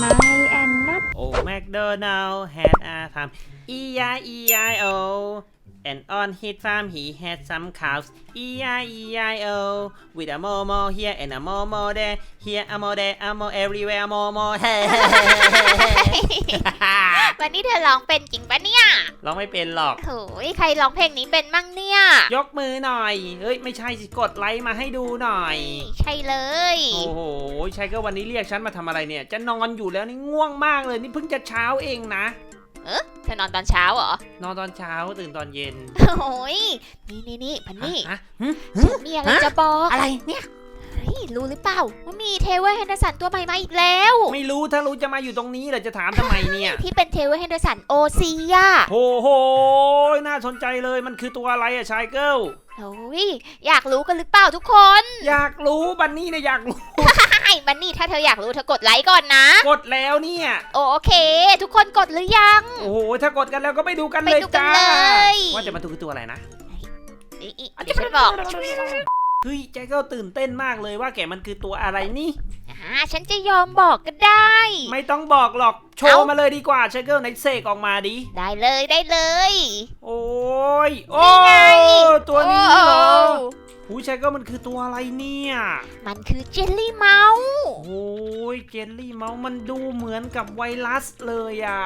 My and not Oh MacDonald had a farm. E-I-E-I-O oh. And on his farm he had some cows. E-I-E-I-O oh. With a momo here and a momo there. Here a mo there a mo everywhere a momo. hey วันนี้เธอร้องเป็นจริงปะเนี่ยร้องไม่เป็นหรอกโถยใครร้องเพลงนี้เป็นมั่งเนี่ย ยกมือหน่อย เฮ้ยไม่ใช่สิกดไลค์มาให้ดูหน่อย ใช่เลย โอ้โหชายก็วันนี้เรียกฉันมาทำอะไรเนี่ย จะนอนอยู่แล้วนี่ง่วงมากเลยนี่เพิ่งจะเช้าเองนะเออเธอนอนตอนเช้าเหรอ นอนตอนเช้าตื่นตอนเย็น โอ้ยนี่นี่นี่พันนี่ฮะหึฉันมีอะไรจะบอก อะไรเนี่ยเฮ้ย รู้หรือเปล่าว่ามีเทเวอร์แฮนเดอร์สันตัวใหม่มาอีกแล้ว ไม่รู้ถ้ารู้จะมาอยู่ตรงนี้เหรอจะถามทำไมเนี่ยที่เป็นเทเวอร์แฮนเดอร์สันโอซีอะโอ้โหน่าสนใจเลยมันคือตัวอะไรอะชายเกิลโอ้ยอยากรู้กันหรือเปล่าทุกคน อยากรู้บันนี่เนี่ยอยากรู้ไอ้บันนี่ถ้าเธออยากรู้เธอกดไลค์ก่อนนะ กดแล้วเนี่ยโอเค ทุกคนกดหรือยัง โอ้โหถ้ากดกันแล้วก็ไปดูกันไปเลยดูกันจ้าเลยว่าจะมาดูคือตัวอะไรนะอีอีเดี๋ยวฉันบอก เฮ้ยแจ็คก็ตื่นเต้นมากเลยว่าแกมันคือตัวอะไรนี่ อ่าฉันจะยอมบอกก็ได้ ไม่ต้องบอกหรอกโชว์เอ้ามาเลยดีกว่าชายเกิลไหนเสกออกมาดิได้เลยได้เลย โอ้ยโอ้นี่ไง ตัวนี้เหรอโอ้หูชายเกิลมันคือตัวอะไรเนี่ย มันคือเจลลี่เมาส์โอ้ยเจลลี่เมาส์มันดูเหมือนกับไวรัสเลยอะ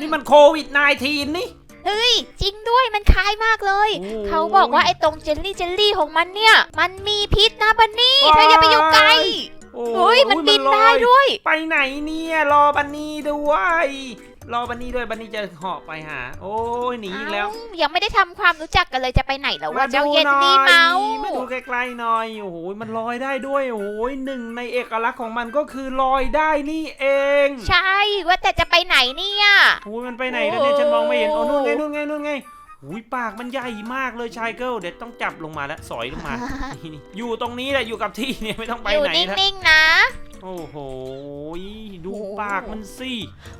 นี่มันโควิด -19 นี่ เฮ้ย จริงด้วยมันคล้ายมากเลยโอ้ยเขาบอกว่าไอ้ตรงเจลลี่เจลลี่ของมันเนี่ย มันมีพิษนะบันนี่เธออย่าไปอยู่ไกลโอ้เฮ้ยมันบินลได้อยด้วย ไปไหนเนี่ยรอบันนี่ด้วย รอบันนี่ด้วยบันนี่จะเหาะไปหา โอ้ยหนีอีกแล้วเอ้ายังไม่ได้ทำความรู้จักกันเลยจะไปไหนแล้วว่าดูเจ้าเยลหน่ลี่อยเมาส์มาดูใกล้ๆหน่อยโอ้โหมันลอยได้ด้วยโอ้โหหนึ่งในเอกลักษณ์ของมันก็คือลอยได้นี่เองใช่ว่าแต่จะไปไหนเนี่ย โอ้ยมันไปไหนแล้วเนี่ยฉันมองไม่เห็นโอ้โอ้นู่นไงนู่นไงนู่นไงอุ้ยปากมันใหญ่มากเลยชายเกิลเดี๋ยวต้องจับลงมาแล้วสอยลงมานี่ๆอยู่ตรงนี้แหละอยู่กับที่เนี่ยไม่ต้องไปอยู่ไหนแล้วนิ่งๆนะ โอ้โห ดูโอ้ปากมันสิ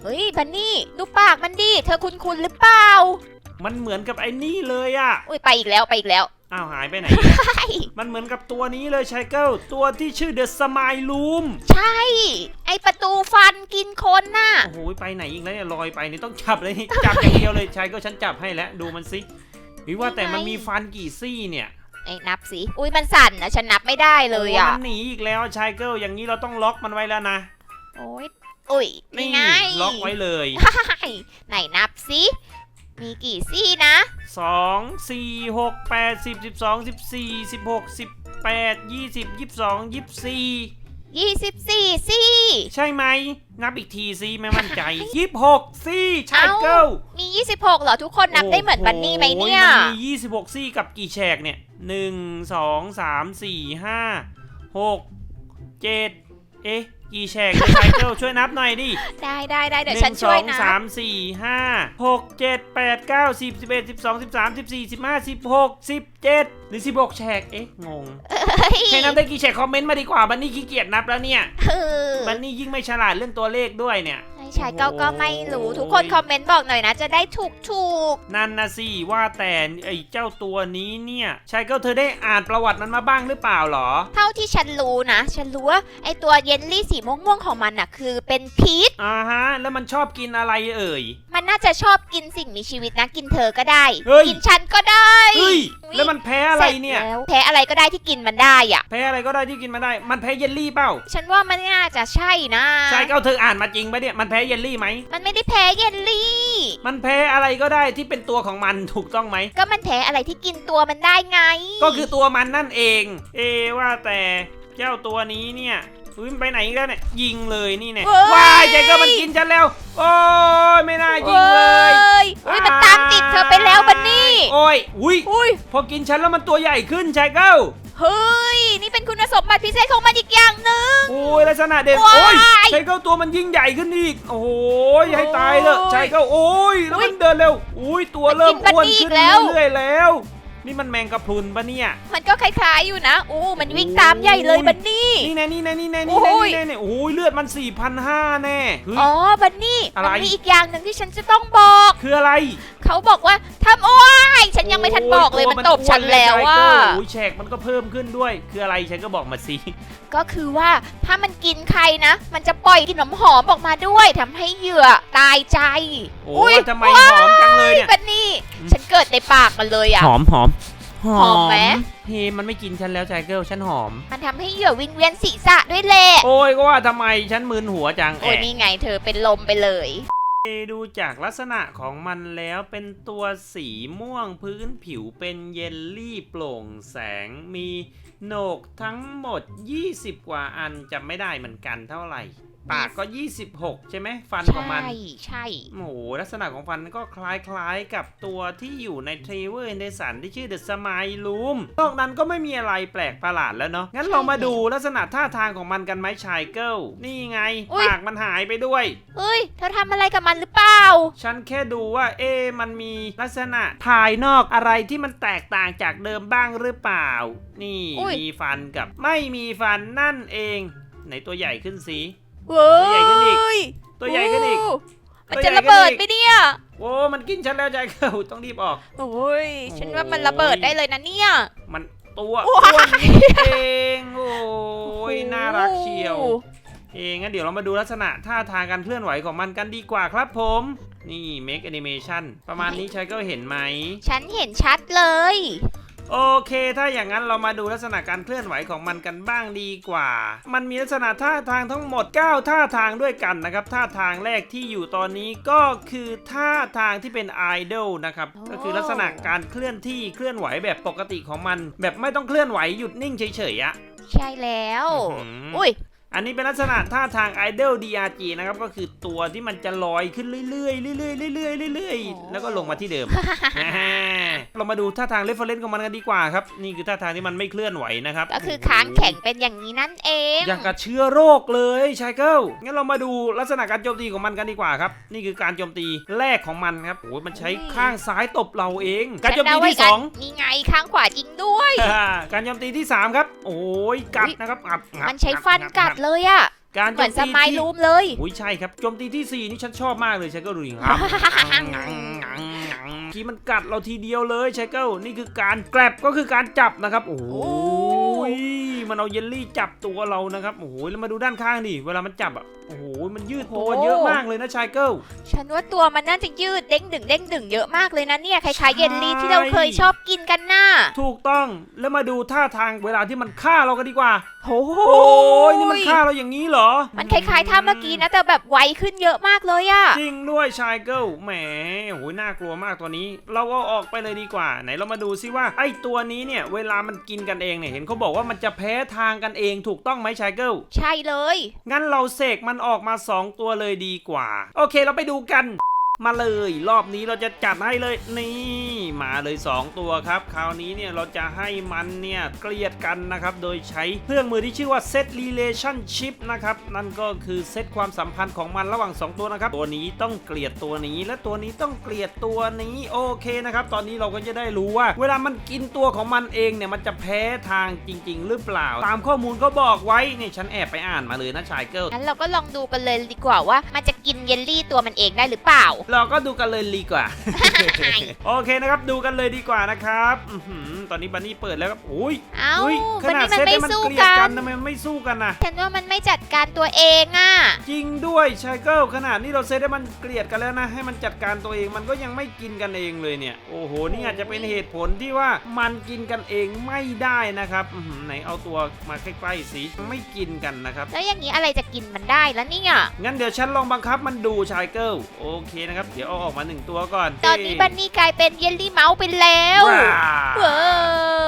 เฮ้ยบันนี่ ดูปากมันดิ เธอคุ้นๆหรือเปล่า มันเหมือนกับไอ้นี่เลยอะอุ้ยไปอีกแล้วไปอีกแล้ว อ้าวหายไปไหนใช่มันเหมือนกับตัวนี้เลยชายเกิลตัวที่ชื่อเดอะสมายลูม ใช่ ไอประตูฟันกินคนน่ะ โอ้โหไปไหนอีกแล้วเนี่ยลอยไปนี่ต้องจับเลยนี่จับอย่างเดียวเลยชายเกิลฉันจับให้แล้วดูมันสิหรือว่าแต่มันมีฟันกี่ซี่เนี่ย ไอ้นับสิอุ้ยมันสั่นนะฉันนับไม่ได้เลยอะโมันหนีอีกแล้วชายเกิลอย่างนี้เราต้องล็อกมันไว้แล้วนะโอ้ยอุ้ยนี่ไงล็อกไว้เลยไหนนับสิมีกี่ซี่นะสองสี่หกแปดสิบสิบสองสิบสี่สิบหกสิบแปดยี่สิบยี่สิบสองยี่สิบสี่24ซี่ใช่ไหม นับอีกทีสิไม่มั่นใจยี่สิบหกซี่ชายเกิลมี26เหรอทุกคนนับได้เหมือนบันนี่ไหมเนี่ยโอ้โมันมียี่สิบหกซี่กับกี่แฉกเนี่ย หนึ่งสองสามสี่ห้าหกเจ็ดเอ๊ะ กี่แฉกเนี่ยชายเกิลช่วยนับหน่อยดิ ได้ได้ได้เดี๋ยวหฉันนึ่งสช่วอยงนะสามสี่ห้าหกเจ็ดแปดเก้าสิบสิบเอ็ดสิบสองสิบสามสิบสี่สิบห้าสิบหกสิบเจ็ดหรือสิบหกแฉกเอ๊ะ งงเฮ้ยใครนับได้กี่แฉกคอมเมนต์มาดีกว่า บันนี่ขี้เกียจนับแล้วเนี่ยเออบันนี่ยิ่งไม่ฉลาดเรื่องตัวเลขด้วยเนี่ย ไม่ใช่ก็โอ้โหก็ไม่รู้ทุกคนคอมเมนต์บอกหน่อยนะ จะได้ถูกถูกนั่นนะสิว่าแต่ไอ้เจ้าตัวนี้เนี่ยชายเกิลเธอได้อ่านประวัติมันมาบ้างหรือเปล่าหรอ เท่าที่ฉันรู้นะ ฉันรู้ว่าไอตัวเยลลี่สีม่วงๆของมันน่ะคือเป็นพิษอ่าฮะ แล้วมันชอบกินอะไรเอ่ย มันน่าจะชอบกินสิ่งมีชีวิตนะกินเธอก็ได้ เฮ้ย กินฉันก็ได้เฮ้ยแล้วมันแพ้อะไรเนี่ยสจแล้วแพ้อะไรก็ได้ที่กินมันได้อะ แพ้อะไรก็ได้ที่กินมาได้ มันแพ้เยลลี่เปล่าฉันว่ามันน่าจะใช่นะ ชายเกิลเธออ่านมาจริงปะเนี่ยมันแพ้เยลลี่ไหม มันไม่ได้แพ้เยลลี่ มันแพ้อะไรก็ได้ที่เป็นตัวของมันถูกต้องไหม ก็มันแพ้อะไรที่กินตัวมันได้ไงก็คือตัวมันนั่นเอง เอว่าแต่เจ้าตัวนี้เนี่ยอุ้ยมันไปไหนอีกแล้วเนี่ยยิงเลยนี่เนี่ยเว้ยว้ายใจก็มันกินฉันแล้ว โอ้ยไม่น่ายิงเลยอ้ยอุ้ยมันตามติดเธอไปแล้วบันนี่ โอ้ยอุ้ยอุ้ยพอกินฉันแล้วมันตัวใหญ่ขึ้นชายเก้าเฮ้ย นี่เป็นคุณสมบัติพิเศษของมันอีกอย่างหนึ่ง โอ้ยลักษณะเด่นว้ายโอ้ยชายเก้าตัวมันยิ่งใหญ่ขึ้นอีก โอ้ยให้ตายเถอะโอ้ยชายเก้าโอ้ยแล้วอุ๊ยมันเดินเร็วอุ้ยตัวเริ่มมันกินอ้วนบัดดี้ขึ้นอีกแล้วเรื่อยๆแล้ว นี่มันแมงกะพรุนปะเนี่ย มันก็คล้ายๆอยู่นะ อู้ มันวิ่งตามใหญ่เลยบันนี่ นี่แน่นี่แน่นี่แน่โอ้นี่แน่โหนี่แน่นี่โอ้ยเลือดมัน4 5 0 0แน่เฮ้ยอ๋อ บันนี่อะไรมันมีอีกอย่างหนึ่งที่ฉันจะต้องบอก คืออะไร เขาบอกว่าทำโอ้ยฉันยังไม่ทันบอกเลยโมันตบฉันแล้วตัว่ามันอ้วนเลยไทเกอร์โอ้ยแฉกมันก็เพิ่มขึ้นด้วย คืออะไรฉันก็บอกมาสิ ก็คือว่าถ้ามันกินใครนะ มันจะปล่อยกลิ่นหอมๆออกมาด้วยทำให้เหยื่อตายใจ โอ้ยทำไมหอมจังเลยเนี่ยบันนี่ฉัน เกิดในปากมันเลยอะ หอมหอมหอมไหม เฮ้มันไม่กินฉันแล้วไทเกอร์ฉันหอม มันทำให้เหยื่อวิงเวียนศีรษะด้วยแหละโอ้ยก็ว่าทำไมฉันมึนหัวจังโอ้ยแอะนี่ไงเธอเป็นลมไปเลย ดูจากลักษณะของมันแล้วเป็นตัวสีม่วงพื้นผิวเป็นเยลลี่โปร่งแสงมีโหนกทั้งหมด 20 กว่าอันจำไม่ได้เหมือนกันเท่าไหร่ ปากก็ 26 ใช่ไหมฟันของมัน ใช่ใช่โอ้โหลักษณะของฟันก็คล้ายๆกับตัวที่อยู่ในเทรเวอร์เนสันที่ชื่อเดอะสมายลูมนอกนั้นก็ไม่มีอะไรแปลกประหลาดแล้วเนาะงั้นเรามาดูลักษณะท่าทางของมันกันไหมชายเกิลนี่ไง ปากมันหายไปด้วย เฮ้ย เธอทำอะไรกับมันหรือเปล่า ฉันแค่ดูว่า เอ๊ะมันมีลักษณะภายนอกอะไรที่มันแตกต่างจากเดิมบ้างหรือเปล่า นี่อุ๊ยมีฟันกับ ไม่มีฟันนั่นเอง ไหนตัวใหญ่ขึ้นสิ เว้ตัวใหญ่ขึ้นอีก ยตัวใหญ่ขึ้นอีก โมันตัวใหญ่จะระเบิดขึ้นอีกไปเนี่ยโอ้มันกินฉันแล้วใจเกิลต้องรีบออก โอ้ยฉันว่ามันโอ้ยระเบิดได้เลยนะเนี่ย มันตัวว้ายอ้วนนิดเองโอ้ยน่ารักเชียว เองงั้นเดี๋ยวเรามาดูลักษณะท่าทางการเคลื่อนไหวของมันกันดีกว่าครับผม นี่ make animation ประมาณนี้ใช้ก็เห็นไหม ฉันเห็นชัดเลย โอเค ถ้าอย่างนั้นเรามาดูลักษณะการเคลื่อนไหวของมันกันบ้างดีกว่า มันมีลักษณะท่าทางทั้งหมด 9 ท่าทางด้วยกันนะครับ ท่าทางแรกที่อยู่ตอนนี้ก็คือท่าทางที่เป็นไอดอลนะครับโอ้ก็คือลักษณะการเคลื่อนที่เคลื่อนไหวแบบปกติของมัน แบบไม่ต้องเคลื่อนไหวหยุดนิ่งเฉยๆอะใช่แล้วอื้อหืออุ้ย อันนี้เป็นลักษณะท่าทาง Idol DRG นะครับก็คือตัวที่มันจะลอยขึ้นเรื่อยๆเรื่อยๆเรื่อยๆเรื่อยโอ้ๆแล้วก็ลงมาที่เดิมอ่าเรามาดูท่าทางเรฟเฟรนซ์ของมันกันดีกว่าครับ นี่คือท่าทางที่มันไม่เคลื่อนไหวนะครับก็คือค้างแข็งเป็นอย่างนี้นั่นเองอย่างกับเชื้อโรคเลยชายเกิลงั้นเรามาดูลักษณะการโจมตีของมันกันดีกว่าครับ นี่คือการโจมตีแรกของมันครับโอ้ยมันใช้ข้างซ้ายตบเราเอง การโจมตีที่สองนี่ไงข้างขวาจริงด้วยอ่าการโจมตีที่สามครับโอ้ยกัดนะครับงับงับมันใช้ฟันงับกัดงับเลยอะการเหโจมือนมสตีมายที่รูมเลยอุ้ยใช่ครับโจมตีที่ 4 นี่ฉันชอบมากเลยชายเกิลดูดิครับทีมันกัดเราทีเดียวเลยชายเกิลนี่คือการแกลบก็คือการจับนะครับ โอ้ย มันเอาเยลลี่จับตัวเรานะครับโอ้โหแล้วมาดูด้านข้างดิเวลามันจับอะโอ้โหมันยืดตัวโอ้เยอะมากเลยนะชายเกิล ฉันว่าตัวมันน่าจะยืดเด้งดึงเด้งดึงเยอะมากเลยนะเนี่ยคล้ายๆเยลลี่ที่เราเคยชอบกินกันน่ะถูกต้องแล้วมาดูท่าทางเวลาที่มันฆ่าเรากันดีกว่าโอ้โหโอ้ยนี่มันฆ่าเราอย่างนี้เหรอ มันคล้ายๆท่าเมื่อกี้นะแต่แบบไวขึ้นเยอะมากเลยอะจริงด้วยชายเกิลแหมโอ้ยน่ากลัวมากตัวนี้ เราเอาออกไปเลยดีกว่า ไหนเรามาดูซิว่าไอ้ตัวนี้เนี่ยเวลามันกินกันเองเนี่ยเห็นเขาบอกว่ามันจะแพ้ทางกันเองถูกต้องไหมชายเกิลใช่เลย งั้นเราเสกมันออกมา 2 ตัวเลยดีกว่า โอเคเราไปดูกัน มาเลยรอบนี้เราจะจัดให้เลยนี่มาเลย 2 ตัวครับ คราวนี้เนี่ยเราจะให้มันเนี่ยเกลียดกันนะครับ โดยใช้เครื่องมือที่ชื่อว่า set relationship นะครับ นั่นก็คือเซตความสัมพันธ์ของมันระหว่าง 2 ตัวนะครับ ตัวนี้ต้องเกลียดตัวนี้ และตัวนี้ต้องเกลียดตัวนี้โอเคนะครับ ตอนนี้เราก็จะได้รู้ว่า เวลามันกินตัวของมันเองเนี่ยมันจะแพ้ทางจริง ๆ หรือเปล่า ตามข้อมูลก็บอกไว้เนี่ยฉันแอบไปอ่านมาเลยนะชายเกิลงั้นเราก็ลองดูกันเลยดีกว่าว่ามันจะ กินเยลลี่ตัวมันเองได้หรือเปล่า เราก็ดูกันเลยดีกว่า โอเคนะครับ ดูกันเลยดีกว่านะครับอื้อหือตอนนี้บันนี่เปิดแล้วครับอุ้ยเอ้าอุ้ยขวันนาดนี้มันเซตไม่ให้มันสู้เกลียดกักันนทำไมมันไม่สู้กันน่ะฉันว่ามันไม่จัดการตัวเองอะจริงด้วยชายเกิลขนาดนี้เราเซตให้มันเกลียดกันแล้วนะ ให้มันจัดการตัวเองมันก็ยังไม่กินกันเองเลยเนี่ยโอ้โหนี่อาจจะเป็นเหตุผลที่ว่ามันกินกันเองไม่ได้นะครับอื้อหือไหนเอาตัวมาใกล้ๆสิไม่กินกันนะครับ แล้วอย่างนี้อะไรจะกินมันได้แล้วเนี่ยงั้นเดี๋ยวฉันลองบังคับมันดูชายเกิลโอเคนะครับ เดี๋ยวเอาออกมาหนึ่งตัวก่อนตอนนี้บันนี่กลายเป็นเยลลี่เมาส์ไปแล้วว้าว้า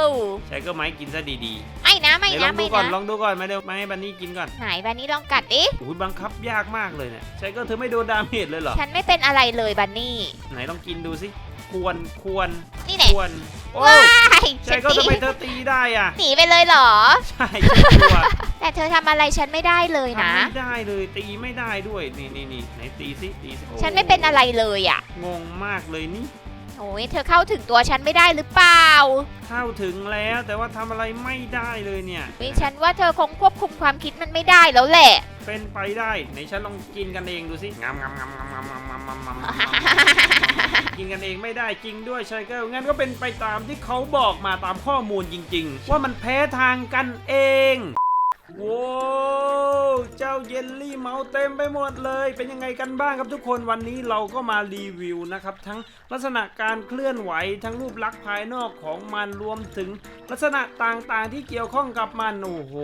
วชายเกิลไม้กินซะดีไม่นะๆไม่ไหนลนะองดูไม่ก่อนนะลองดูก่อนมาเดี๋ยวมาให้บันนี่กินก่อนไหนบันนี่ลองกัดดิอุ้ยบังคับยากมากเลยเนี่ยชายเกิลเธอไม่โดนดาเมจเลยเหรอฉันไม่เป็นอะไรเลยบันนี่ไหนลองกินดูสิควรควรนี่แหคละวรโอ้ว้ายชายเกิลฉัทำนไมตีเธอตีได้อะหนีไปเลยเหรอใช่ฉันกลัว แต่เธอทำอะไรฉันไม่ได้เลยนะ ทำไม่ได้เลยตีไม่ได้ด้วยนี่นี่นี่ไหนตีสิตีสิโอ้ฉันไม่เป็นอะไรเลยอะงงมากเลยนี่โอ้ยเธอเข้าถึงตัวฉันไม่ได้หรือเปล่าเข้าถึงแล้วแต่ว่าทำอะไรไม่ได้เลยเนี่ยวิฉันว่าเธอคงควบคุมความคิดมันไม่ได้แล้วแหละ เป็นไปได้ไหนฉันลองกินกันเองดูสิงามงามงามงามงามงามงามงามงามกินกันเองไม่ได้จริงด้วยชายเกิลงั้นก็เป็นไปตามที่เขาบอกมาตามข้อมูลจริง ๆ ว่ามันแพ้ทางกันเอง ว้าวเจ้าเยลลี่เมาเต็มไปหมดเลย เป็นยังไงกันบ้างครับทุกคนวันนี้เราก็มารีวิวนะครับ ทั้งลักษณะการเคลื่อนไหวทั้งรูปลักษณ์ภายนอกของมันรวมถึงลักษณะต่างๆที่เกี่ยวข้องกับมัน โอ้โห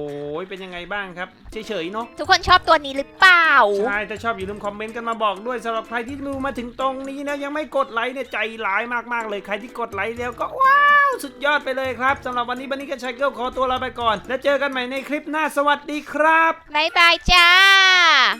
เป็นยังไงบ้างครับ เฉยๆเนาะ ทุกคนชอบตัวนี้หรือเปล่า ใช่ ถ้าชอบอย่าลืมคอมเมนต์กันมาบอกด้วยสำหรับใครที่ดูมาถึงตรงนี้นะยังไม่กดไลค์เนี่ยใจร้ายมากๆเลยใครที่กดไลค์แล้วก็ว้าว สุดยอดไปเลยครับสำหรับวันนี้บันนี่กับชัยเกิลขอตัวลาไปก่อน แล้วเจอกันใหม่ในคลิปหน้าสวัสดีครับ บ๊ายบายจ้า